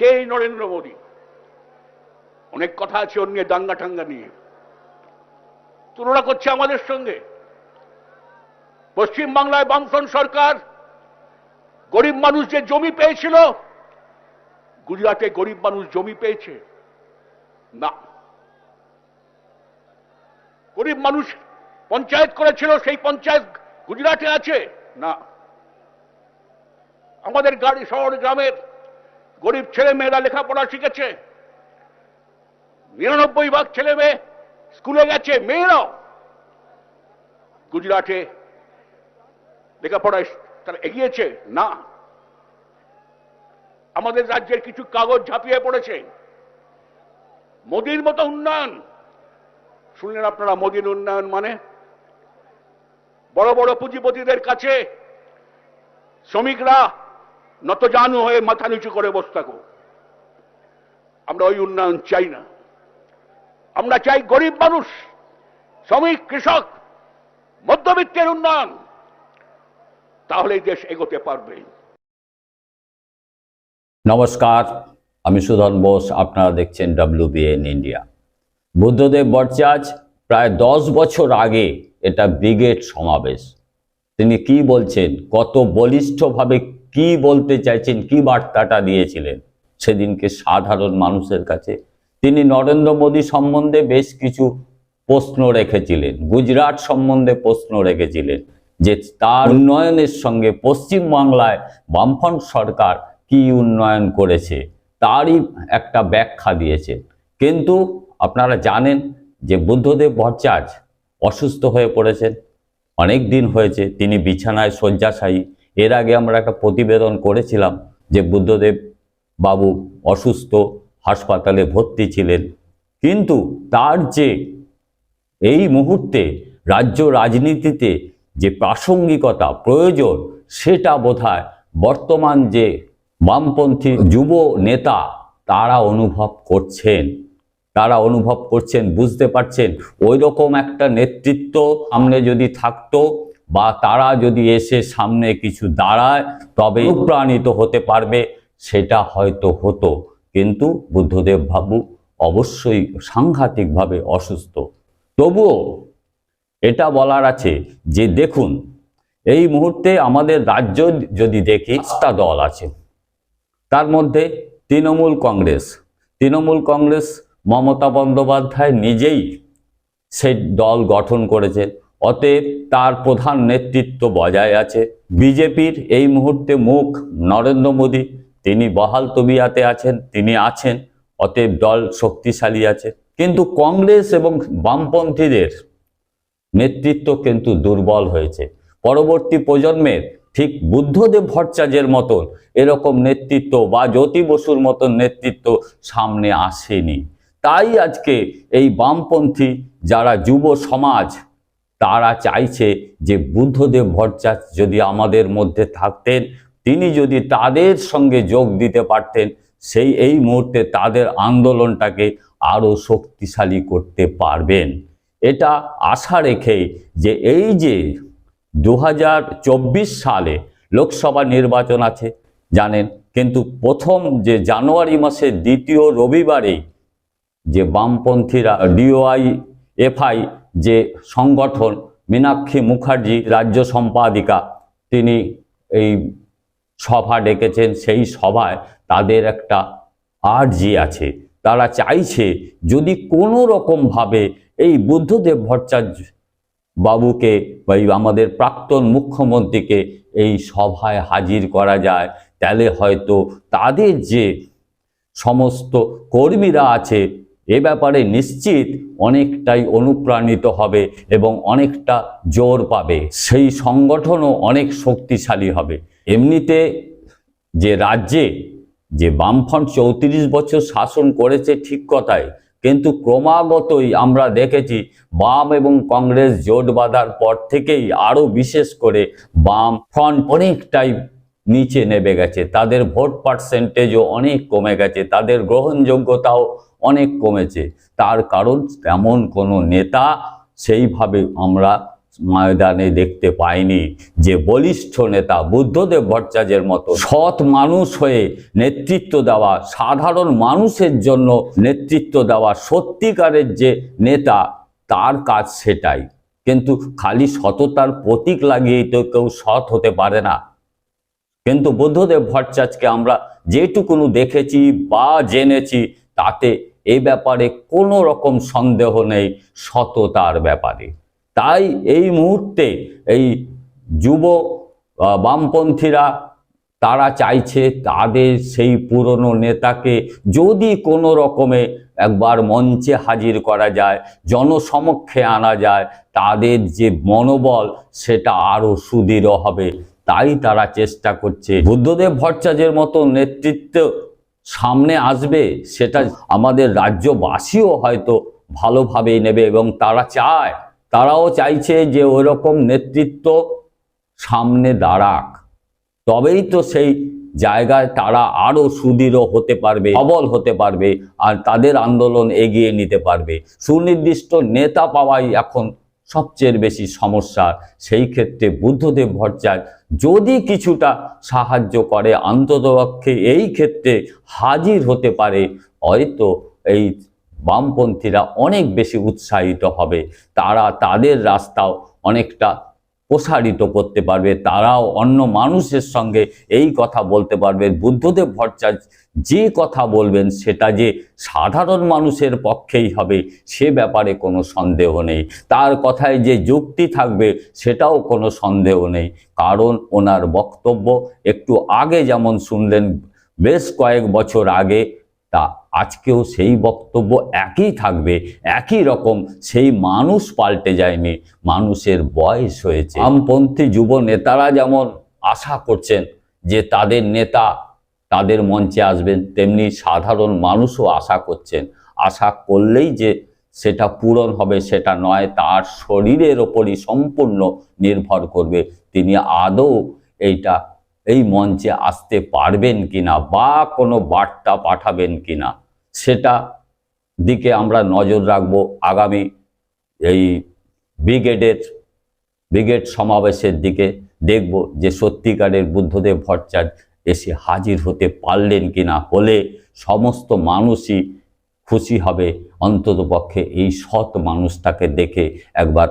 কে, নরেন্দ্র মোদী? অনেক কথা আছে ওর নিয়ে দাঙ্গা টাঙ্গা নিয়ে। তুলনা করছে আমাদের সঙ্গে। পশ্চিম বাংলায় বামফ্রন্ট সরকার গরিব মানুষ যে জমি পেয়েছিল, গুজরাটে গরিব মানুষ জমি পেয়েছে। না। গরিব মানুষ পঞ্চায়েত করেছিল, সেই পঞ্চায়েত গুজরাটে আছে। না। আমাদের গাড়ি শহর গ্রামের গরিব ছেলে মেয়েরা লেখাপড়া শিখেছে। নিরানব্বই ভাগ ছেলে মেয়ে স্কুলে গেছে, মেয়েরাও। গুজরাটে লেখাপড়ায় তারা এগিয়েছে? না। আমাদের রাজ্যের কিছু কাগজ ঝাঁপিয়ে পড়েছে। মোদির মতো উন্নয়ন। শুনলেন আপনারা মোদির উন্নয়ন মানে? বড় বড় পুঁজিপতিদের কাছে শ্রমিকরা নতজানু হয়ে মাথা নিচু করে বসে থাকো। আমরা ওই উন্নয়ন চাই না। আমরা চাই গরিব মানুষ, শ্রমিক, কৃষক, মধ্যবিত্তের উন্নয়ন। তাহলে দেশ এগোতে পারবে। নমস্কার, আমি সুধন বোস, আপনারা দেখছেন ডাব্লিউবিএন ইন্ডিয়া বুদ্ধদেব ভট্টাচার্য প্রায় দশ বছর আগে এটা ব্রিগেড সমাবেশ। তিনি কি বলছেন? কত বলিষ্ঠভাবে কি বলতে চাইছেন, কি বার্তাটা দিয়েছিলেন? সেদিনকে সাধারণ মানুষের কাছে। তিনি নরেন্দ্র মোদী সম্বন্ধে বেশ কিছু প্রশ্ন রেখেছিলেন, গুজরাট সম্বন্ধে প্রশ্ন রেখেছিলেন যে তার উন্নয়নের সঙ্গে পশ্চিম বাংলায় বামফ্রন্ট সরকার কি উন্নয়ন করেছে, তারই একটা ব্যাখ্যা দিয়েছে কিন্তু আপনারা জানেন যে বুদ্ধদেব ভট্টাচার্য অসুস্থ হয়ে পড়েছেন, অনেক দিন হয়েছে, তিনি বিছানায় শয্যাশায়ী। এর আগে আমরা একটা প্রতিবেদন করেছিলাম যে বুদ্ধদেব বাবু অসুস্থ, হাসপাতালে ভর্তি ছিলেন। কিন্তু তার যে এই মুহূর্তে রাজ্য রাজনীতিতে যে প্রাসঙ্গিকতা প্রয়োজন, সেটা বোধহয় বর্তমান যে বামপন্থী যুব নেতা তারা অনুভব করছেন। তারা অনুভব করছেন, বুঝতে পারছেন। ওই রকম একটা নেতৃত্ব সামনে যদি থাকতো বা তারা যদি এসে সামনে কিছু দাঁড়ায় তবে অনুপ্রাণিত হতে পারবে। সেটা হয়তো হতো। কিন্তু বুদ্ধদেব বাবু অবশ্যই সাংঘাতিকভাবে অসুস্থ। তবুও এটা বলার আছে যে দেখুন এই মুহূর্তে আমাদের রাজ্য যদি দেখি পাঁচটা দল আছে। তার মধ্যে তৃণমূল কংগ্রেস। তৃণমূল কংগ্রেস মমতা বন্দ্যোপাধ্যায় নিজেই সেই দল গঠন করেছেন। অতএব তার প্রধান নেতৃত্ব বজায় আছে। বিজেপির এই মুহূর্তে মুখ নরেন্দ্র মোদী। তিনি বহাল তবিয়াতে আছেন, তিনি আছেন, অতএব দল শক্তিশালী আছে। কিন্তু কংগ্রেস এবং বামপন্থীদের নেতৃত্ব কিন্তু দুর্বল হয়েছে। পরবর্তী প্রজন্মের ঠিক বুদ্ধদেব ভট্টাচার্যের মতন এরকম নেতৃত্ব বা জ্যোতি বসুর মতন নেতৃত্ব সামনে আসেনি। তাই আজকে এই বামপন্থী যারা যুব সমাজ তারা চাইছে যে বুদ্ধদেব ভট্টাচার্য যদি আমাদের মধ্যে থাকতেন, তিনি যদি তাদের সঙ্গে যোগ দিতে পারতেন, সেই, এই মুহূর্তে তাদের আন্দোলনটাকে আরও শক্তিশালী করতে পারবেন। এটা আশা রেখেই যে এই যে দু হাজার চব্বিশ সালে লোকসভা নির্বাচন আছে, জানেন, কিন্তু প্রথম যে জানুয়ারি মাসের দ্বিতীয় রবিবারে যে বামপন্থীরা ডিওআই এফআই যে সংগঠন মীনাক্ষী মুখার্জি, রাজ্য সম্পাদিকা, তিনি এই সভা ডেকেছেন, সেই সভায় তাদের একটা আর্জি আছে। তারা চাইছে যদি কোনো রকমভাবে এই বুদ্ধদেব ভট্টাচার্য বাবুকে বা আমাদের প্রাক্তন মুখ্যমন্ত্রীকে এই সভায় হাজির করা যায়, তাহলে হয়তো তাদের যে সমস্ত কর্মীরা আছে এ ব্যাপারে নিশ্চিত অনেকটাই অনুপ্রাণিত হবে এবং অনেকটা জোর পাবে। সেই সংগঠনও অনেক শক্তিশালী হবে। এমনিতে যে রাজ্যে যে বামফ্রন্ট চৌত্রিশ বছর শাসন করেছে ঠিক কথাই, কিন্তু ক্রমাগতই আমরা দেখেছি বাম এবং কংগ্রেস জোট বাঁধার পর থেকেই আরও বিশেষ করে বাম ফ্রন্ট অনেকটাই নিচে নেমে গেছে। তাদের ভোট পার্সেন্টেজও অনেক কমে গেছে। তাদের গ্রহণযোগ্যতাও অনেক কমেছে। তার কারণ তেমন কোনো নেতা সেইভাবে আমরা ময়দানে দেখতে পাইনি যে বলিষ্ঠ নেতা বুদ্ধদেব ভট্টাচার্যের মতো সৎ মানুষ হয়ে নেতৃত্ব দেওয়া, সাধারণ মানুষের জন্য নেতৃত্ব দেওয়া সত্যিকারের যে নেতা, তার কাজ সেটাই। কিন্তু খালি সততার প্রতীক লাগিয়েই তো কেউ সৎ হতে পারে না। কিন্তু বুদ্ধদেব ভট্টাচার্যকে আমরা যেটুকুনো দেখেছি বা জেনেছি, তাতে এই ব্যাপারে কোনো রকম সন্দেহ নেই সততার ব্যাপারে। তাই এই মুহূর্তে এই যুব বামপন্থীরা তারা চাইছে তাদের সেই পুরনো নেতাকে যদি কোনো রকমে একবার মঞ্চে হাজির করা যায়, জনসমক্ষে আনা যায়, তাদের যে মনোবল সেটা আরও সুদৃঢ় হবে। তাই তারা চেষ্টা করছে। বুদ্ধদেব ভট্টাচার্যের মতো নেতৃত্ব সামনে আসবে, সেটা আমাদের রাজ্যবাসীও হয়তো ভালোভাবেই নেবে এবং তারা চায়, তারাও চাইছে যে ওইরকম নেতৃত্ব সামনে দাঁড়াক। তবেই তো সেই জায়গায় তারা আরও সুদৃঢ় হতে পারবে, সবল হতে পারবে আর তাদের আন্দোলন এগিয়ে নিতে পারবে। সুনির্দিষ্ট নেতা পাওয়াই এখন সবচেয়ে বেশি সমস্যা। সেই ক্ষেত্রে বুদ্ধদেব ভট্টাচার্য যদি কিছুটা সাহায্য করে, অন্ততপক্ষে এই ক্ষেত্রে হাজির হতে পারে, হয়তো এই বামপন্থীরা অনেক বেশি উৎসাহিত হবে। তারা তাদের রাস্তাও অনেকটা প্রসারিত করতে পারবে, তারাও অন্য মানুষের সঙ্গে এই কথা বলতে পারবে, বুদ্ধদেব ভট্টাচার্য যে কথা বলবেন সেটা যে সাধারণ মানুষের পক্ষেই হবে, সে ব্যাপারে কোনো সন্দেহ নেই। তার কথায় যে যুক্তি থাকবে সেটাও কোনো সন্দেহ নেই। কারণ ওনার বক্তব্য একটু আগে যেমন শুনলেন, বেশ কয়েক বছর আগে তা আজকেও সেই বক্তব্য একই থাকবে, একই রকম সেই মানুষ পাল্টে যায়নি, মানুষের বয়স হয়েছে। বামপন্থী যুব নেতারা যেমন আশা করছেন যে তাদের নেতা তাদের মঞ্চে আসবেন, তেমনি সাধারণ মানুষও আশা করছেন। আশা করলেই যে সেটা পূরণ হবে, সেটা নয়, তার শরীরের ওপরই সম্পূর্ণ নির্ভর করবে। তিনি আদৌ এইটা এই মঞ্চে আসতে পারবেন কিনা বা কোনো বার্তা পাঠাবেন কিনা, সেটা দিকে আমরা নজর রাখব আগামী এই ব্রিগেডের, ব্রিগেড সমাবেশের দিকে দেখব যে সত্যিকারের বুদ্ধদেব ভট্টাচার্য এসে হাজির হতে পারলেন কিনা, হলে সমস্ত মানুষই খুশি হবে। অন্ততপক্ষে এই সৎ মানুষটাকে দেখে একবার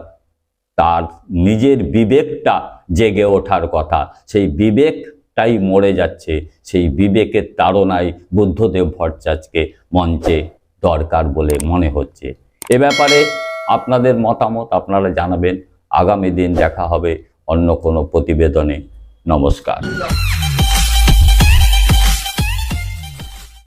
তার নিজের বিবেকটা জেগে ওঠার কথা। সেই বিবেকটাই মরে যাচ্ছে, সেই বিবেকের তাড়নায় বুদ্ধদেব ভট্টাচার্যকে মঞ্চে দরকার বলে মনে হচ্ছে। এ ব্যাপারে আপনাদের মতামত আপনারা জানাবেন। আগামী দিন দেখা হবে অন্য কোনো প্রতিবেদনে। নমস্কার।